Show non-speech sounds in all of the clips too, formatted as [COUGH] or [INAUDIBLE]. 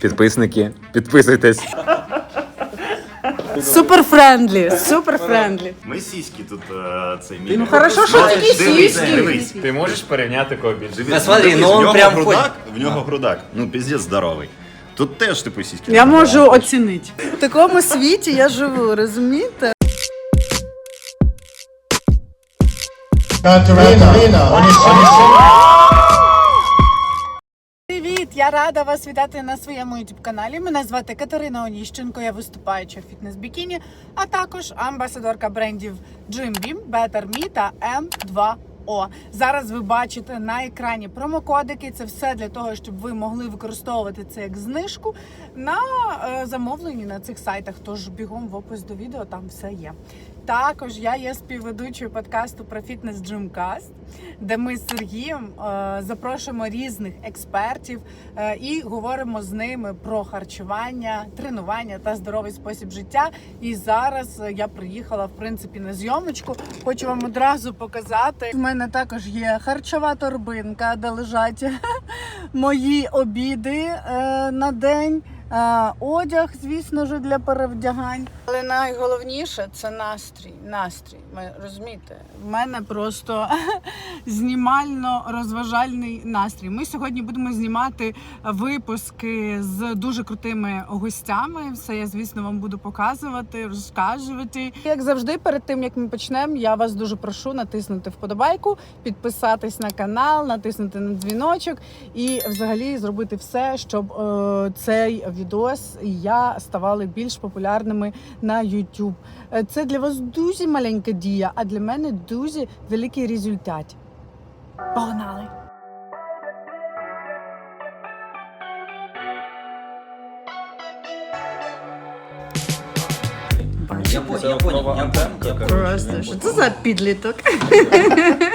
Підписники, підписуйтесь. Супер френдлі, супер френдлі. Ми сіськи тут е, цей мій. Ну хорошо, що такі Дивись, сіськи. дивись. Ти можеш порівняти кого більше? Дивись, Да смотри, дивись, ну в он нього прям грудак, в нього грудак. Ну, піздець здоровий. Тут теж типу сіськи. Я можу оцінити. В такому світі я живу, розумієте? Привіт! Рада вас вітати на своєму youtube каналі. Мене звати Катерина Оніщенко, я виступаюча в фітнес-бікіні, а також амбасадорка брендів Jim Beam, Better Me та M2O. Зараз ви бачите на екрані промокодики. Це все для того, щоб ви могли використовувати це як знижку на е, замовлені на цих сайтах. Тож бігом в опис до відео там все є. Також я є співведучою подкасту про фітнес Джимкаст, де ми з Сергієм е, запрошуємо різних експертів е, і говоримо з ними про харчування, тренування та здоровий спосіб життя. І зараз е, я приїхала в принципі на зйомочку. Хочу вам одразу показати. У мене також є харчова торбинка, де лежать [LAUGHS] мої обіди на день. Е, Одяг, звісно ж, для перевдягань. Але найголовніше це настрій. Настрій. Ви розумієте, в мене просто [LAUGHS] знімально-розважальний настрій. Ми сьогодні будемо знімати випуски з дуже крутими гостями. Все я, звісно, вам буду показувати, розказувати. Як завжди, перед тим як ми почнемо, я вас дуже прошу натиснути вподобайку, підписатись на канал, натиснути на дзвіночок і взагалі зробити все, щоб е, цей відос і я ставали більш популярними на YouTube. Е, Це для вас дуже маленька дія, а для мене дуже великий результат. Погнали! Я понял, я понял, я понял. Просто що це за підліток?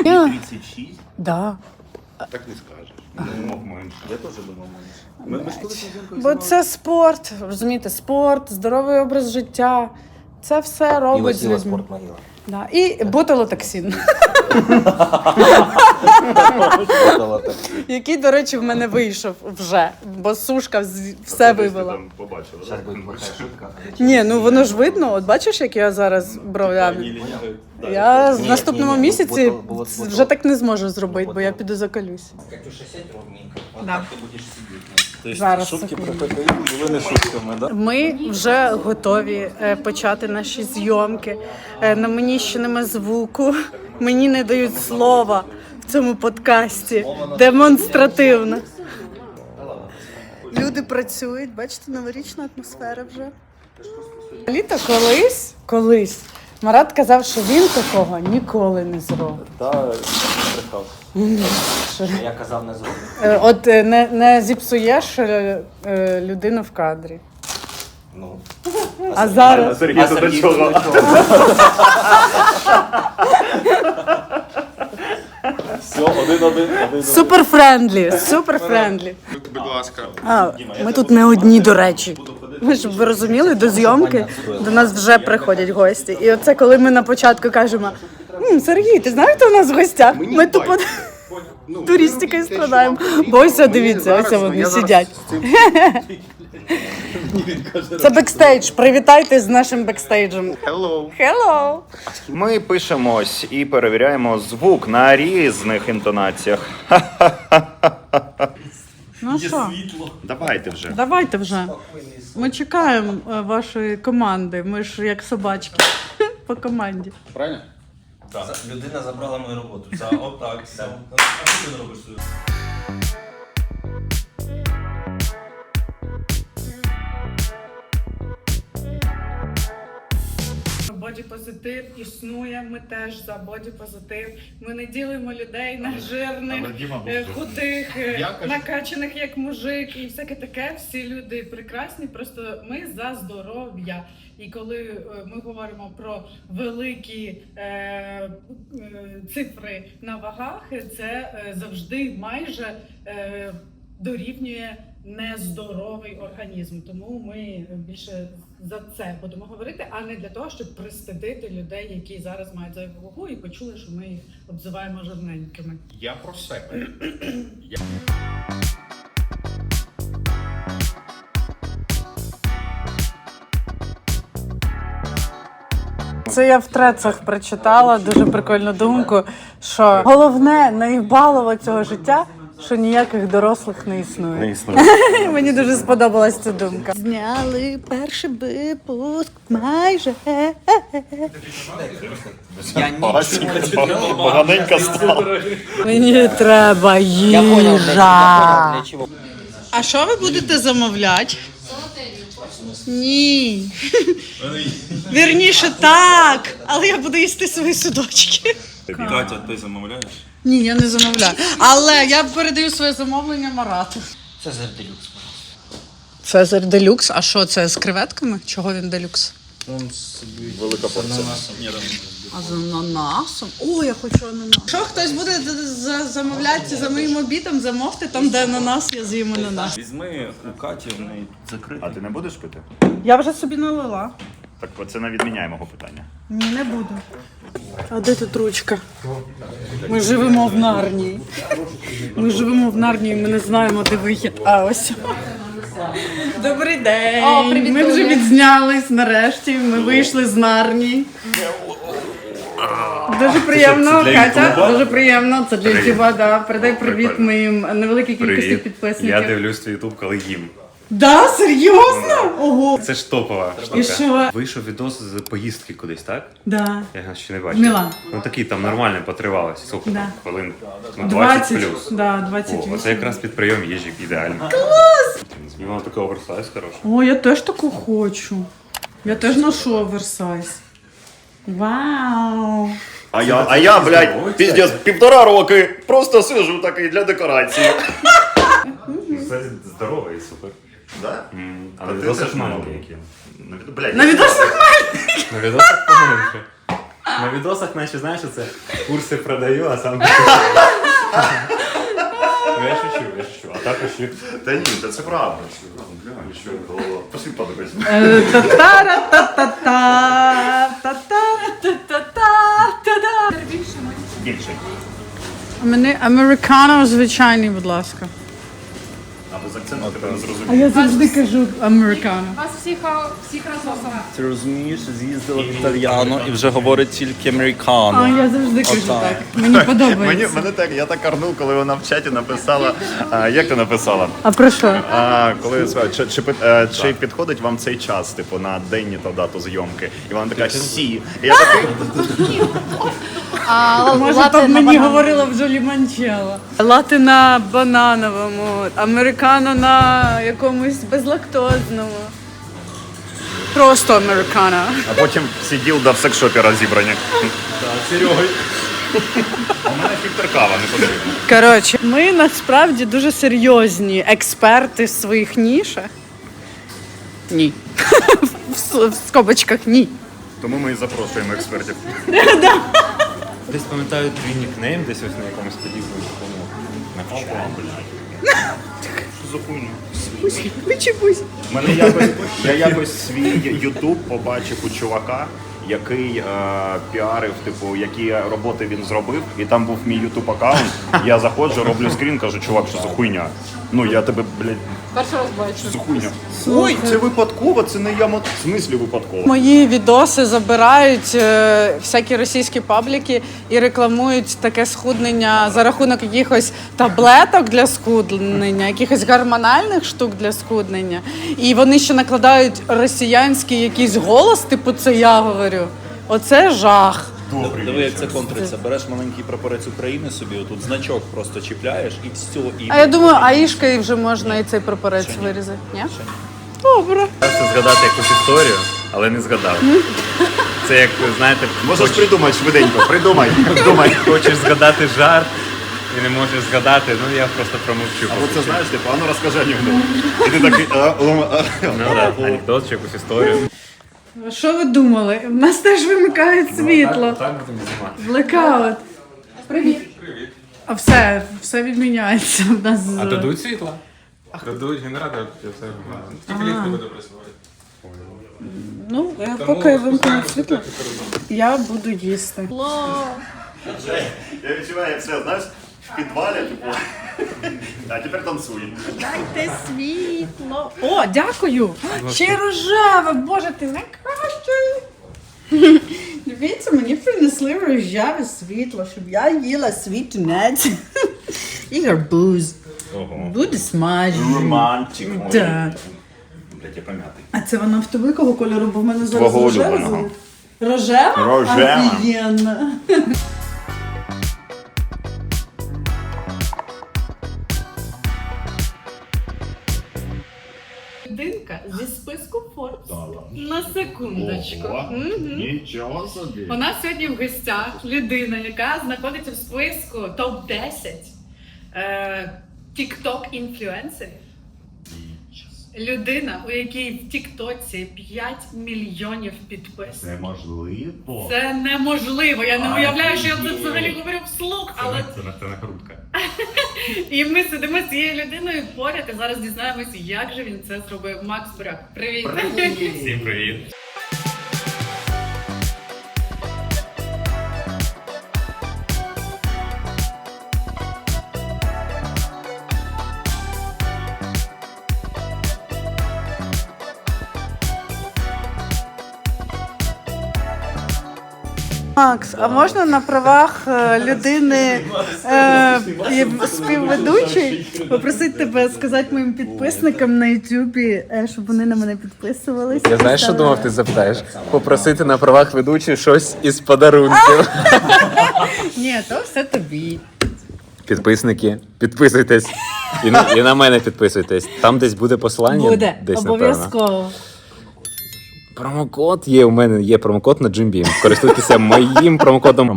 36? Да. Так не скажеш. Я думав менше. Я теж думав менше. Ми, ми ж колись Бо це спорт, розумієте, спорт, здоровий образ життя. Це все робить з людьми. спорт могила. Да. І ботулотоксин, [LAUGHS] який, до речі, в мене вийшов вже, бо сушка все вивела. побачила, Сейчас да? плохая шутка. Ні, ну воно ж видно. От бачиш, як я зараз бров'ями. Я в Ні, наступному ні, ні, місяці вже так не зможу зробити, бо я піду закалюсь. Катюша, сядь ровненько. Вот Да. так ты будешь сидеть. Зараз, шутки секунду. про ППІ були не шутками, да? Ми вже готові е, почати наші зйомки. Е, На мені ще нема звуку. Мені не дають слова в цьому подкасті. Демонстративно. Люди працюють, бачите, новорічна атмосфера вже. Літо колись, колись. Марат казав, що він такого ніколи не зробить. Та брехав. Я казав не зроблю. Е, От е, не, не зіпсуєш е, е, людину в кадрі. Ну. А зараз. Сергій, А то до Сергій, чого? до чого? Все, один-один. один Супер френдлі, супер френдлі. Будь ласка. А, ми тут не одні, до речі. Ми щоб ви розуміли, до зйомки до нас вже приходять гості. І оце коли ми на початку кажемо: «М, Сергій, ти знаєш, хто у нас в гостях? Ми тупо [LAUGHS] туристикою страдаємо. Бо ось дивіться, ось вони сидять. Це бекстейдж. Привітайте з нашим бекстейджем. Hello. Hello! Ми пишемось і перевіряємо звук на різних інтонаціях. Ну що, Давайте вже. давайте вже. Ми чекаємо е, вашої команди. Ми ж як собачки [LAUGHS] по команді. За- Людина забрала мою роботу. Це [LAUGHS] отак. А що ти робиш? тут? Боді-позитив існує. Ми теж за боді-позитив. Ми не ділимо людей на жирних, е, худих, е, накачаних як мужик і всяке таке. Всі люди прекрасні. Просто ми за здоров'я. І коли е, ми говоримо про великі е, цифри на вагах, це завжди майже е, дорівнює нездоровий організм. Тому ми більше за це будемо говорити, а не для того, щоб пристидити людей, які зараз мають зайву вагу і почули, що ми їх обзиваємо жирненькими. Я про себе. [CLEARS THROAT] Я... Це я в трецах прочитала дуже прикольну думку, що головне наїбалово цього життя що ніяких дорослих не існує. Не існує. [LAUGHS] Мені дуже сподобалась ця думка. Зняли перший випуск майже. Поганенько стало. Мені треба їжа. А що ви будете замовляти? Ні. Вірніше так, але я буду їсти свої судочки. Катя, ти замовляєш? Ні, я не замовляю. Але я передаю своє замовлення Марату. Цезарь делюкс. Цезарь делюкс. А що це з креветками? Чого він делюкс? Он собі Велика порція. Ні, там А з ананасом? О, я хочу ананас. Якщо хтось буде за- за- замовляти за моїм обідом, замовте там, де ананас, я з'їм ананас. Візьми у Каті, в неї тут закрито. А ти не будеш пити? Я вже собі налила. Так це не відміняє мого питання. Ні, не буду. А де тут ручка? Ми живемо в Нарнії. Ми живемо в Нарнії, ми не знаємо, де вихід. А ось. Добрий день. О, привіт, ми вже відзнялись нарешті. Ми вийшли з Нарнії. Дуже приємно, Катя. Дуже приємно. Це для. Ютуба, да. Передай привіт моїм невеликій кількості підписників. Я дивлюсь твій ютуб, коли їм. Да, серйозно? Ого. Це ж топова штука. І що? Вийшов відос з поїздки кудись, так? Да. Я його ще не бачив. Мілан. Ну такий там нормально потривалося. Скільки Да. там? Хвилин ну, 20, 20, плюс. да, О, 28. оце якраз під прийом їжі ідеально. Клас! Вона такий оверсайз хороший. О, я теж таку хочу. Я теж ношу оверсайз. Вау! А я, а я, блядь, піздець, півтора роки просто сижу такий для декорації. Це здоровий, супер. Да? М, А на ти відосах теж маленький. маленький. Ну, від- Блядь, На відосах На відосах поменше. На відосах, наче, знаєш, це курси продаю, а сам. Ну, я шучу, я шучу. А так шучу. Та ні, та це правда. Бля, що голова. Пошли подивись. Та-та-ра-та-та-та, та-та-ра-та-та-та-та. Більше. Мені американо звичайний, будь ласка. З акцентом тебе не А я завжди кажу американо. Вас всіх, всіх разом. Ти розумієш, з'їздила в італьяно і вже говорить тільки А американо. я завжди кажу Отак. так. Мені Мені, подобається. мене так, я так карнув, коли вона в чаті написала. А, як ти написала? А про що? А, коли чи, чи, пи- е, чи підходить вам цей час, типу, на день та дату зйомки? І вона така сі. І я такий, А, Може, лати на мені банан. говорила в Джолі Манчело. Лати на банановому, американо на якомусь безлактозному. Просто американо. а потім сидів да в секшопі розібрані. Серегой. У мене фільтр кава не потрібен. Коротше, ми насправді дуже серйозні експерти в своїх нішах. Ні. [LAUGHS] В с- в скобочках ні. Тому ми і запрошуємо експертів. [LAUGHS] Десь пам'ятаю твій нікнейм, десь ось на якомусь подібному такому. На Що за хуйня? Вичепусь. Мене якось, я якось свій Ютуб побачив у чувака, який е, піарив, типу, які роботи він зробив, і там був мій Ютуб аккаунт. Я заходжу, роблю скрін, кажу, чувак, що за хуйня. Ну я тебе, блядь, Перший раз бачу. за хуйня. Ой, це випадково, це не я мо- В смислі випадково. Мої відоси забирають е, всякі російські пабліки і рекламують таке схуднення за рахунок якихось таблеток для схуднення, якихось гормональних штук для схуднення. І вони ще накладають росіянський якийсь голос, типу це я говорю. Оце жах. Добрий Диви, як це контриться. Береш маленький прапорець України собі, отут значок просто чіпляєш і все. І... А я думаю, аїшкою вже можна і цей прапорець вирізати. Ні? Добре. Просто згадати якусь історію, але не згадав. Це як, знаєте, Можеш хоч- придумати швиденько, придумай, придумай. хочеш згадати жарт і не можеш згадати, ну я просто промовчу. Або це знаєш, типу, а ну розкажи анекдот. І ти такий, а, а, а. Ну так, анекдот чи якусь історію. Що ви думали? У нас теж вимикають світло. Так, так будемо знімати. Блекаут. Привіт. Привіт. А все, все відміняється. В нас А дадуть світла? Дадуть генератор, все Тільки ліфт буде працювати. ну, я поки вимкнуть світло, я буду їсти. Я відчуваю, як це, знаєш, в підвалі, типу. [LAUGHS] А тепер танцуй. Дайте світло. О, дякую. Ще й рожеве, боже, ти найкращий. [LAUGHS] Дивіться, мені принесли рожеве світло, щоб я їла свій тунець. [LAUGHS] І гарбуз. Ого. Буде смажено. Романтик. Да. Блять, я пом'ятий. А це вона в тобикого кольору, бо в мене зараз Твого рожева. улюбленого. Рожева? Рожева. Офігенно. На секундочку. Нічого собі. У нас сьогодні в гостях людина, яка знаходиться в списку топ-10 е, TikTok інфлюенсерів. Людина, у якій в Тіктоці 5 мільйонів підписів. можливо. Це неможливо. Я не уявляю, що я це взагалі говорю вслух, але Це накрутка. [LAUGHS] і ми сидимо з цією людиною поряд і зараз дізнаємося, як же він це зробив. Макс Буряк, привіт. Всім привіт. Макс, а можна на правах е, людини е, і співведучий попросити тебе сказати моїм підписникам на Ютубі, е, щоб вони на мене підписувалися? Я знаєш, що думав, ти запитаєш? Попросити на правах ведучої щось із подарунків. [LAUGHS] Ні, то все тобі. Підписники, підписуйтесь. І на, і на мене підписуйтесь. Там десь буде посилання. Буде десь, напевно. обов'язково. Промокод є. У мене є промокод на Jimbeam. Користуйтеся моїм промокодом.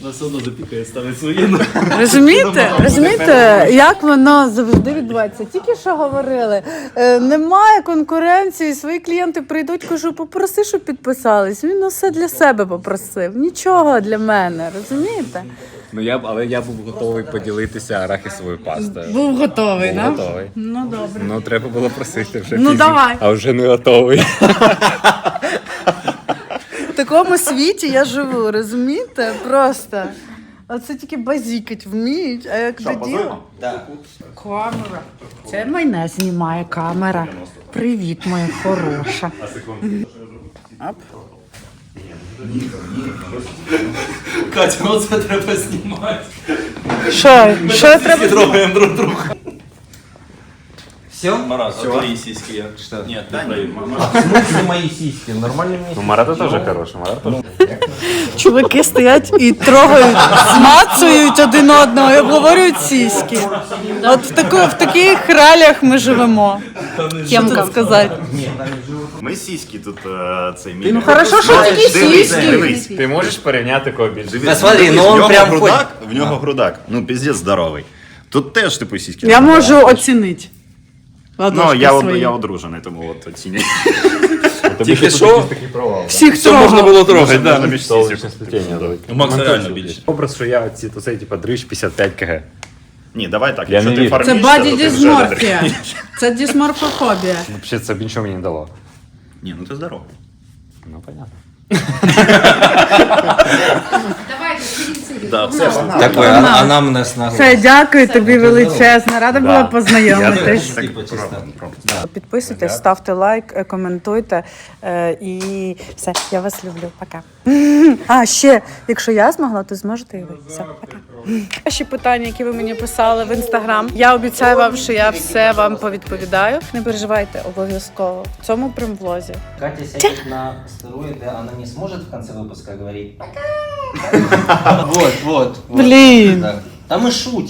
From a good Onikate 5. Розумієте? Розумієте, як воно завжди відбувається? Тільки що говорили, е, немає конкуренції, свої клієнти прийдуть, кажу, попроси, щоб підписались. Він усе для себе попросив. Нічого для мене, розумієте? Ну я б, але я був готовий поділитися арахісовою пастою. Був готовий, Був да? готовий. Ну добре. Ну треба було просити вже. Ну, фізі- давай. А вже не готовий. [LAUGHS] В такому світі я живу, розумієте? Просто. Оце тільки базікать вміють, а як до діла? Камера. Це мене знімає камера. Привіт, моя хороша. Оп. Катя, ну це треба знімати. Що? Що треба? Трогаємо друг друга. Все? Марат, а твої сіськи як? Что? Ні, ти твої. смысле мои сиськи? Нормально мне Ну, Марата теж хороший. Марат теж. [LAUGHS] Чуваки стоять і трогають, змацують один одного і обговорюють сіськи. От в, таку, в таких реаліях ми живемо. Що тут сказати? Ми сіськи тут е, цей мій. Ну хорошо, що такі Дивись. Ти можеш порівняти кого більше? Дивись, смотри, дивись, ну он в нього прям грудак, в нього грудак. Ну, піздець здоровий. Тут теж типу сіськи. Я можу оцінити. Ну, я, од- я одружений, тому от оцінюй. Тільки що? такий провал. Всіх трогав. було трогати, Можна між. У Макса реально більше. Образ, що я ці, то цей, типа, дрищ 55 кг. Ні, давай так, Я якщо не ти вірю. Це фармішся, баді то ти вже дисморфія. Це дисморфофобія. Взагалі, це б нічого мені не дало. Ні, ну ти здоровий. Ну, понятно. Давайте, сидіть, Да, все ж. Такой ан- анамнез на Все, дякую тобі величезно. Рада була познайомитись. Типу. Підписуйтесь, ставте лайк, е, коментуйте. е, І все, я вас люблю. Пока. [LAUGHS] А ще, якщо я змогла, то зможете і ви. Все, пока. Ваші питання, які ви мені писали в інстаграм. Я обіцяю вам, що я все вам повідповідаю. Не переживайте обов'язково в цьому примвлозі. Катя сядет на стероиды, она не сможет в конце выпуска говорить «пока». [LAUGHS] Вот, вот. вот. Там Да. Да мы шутим.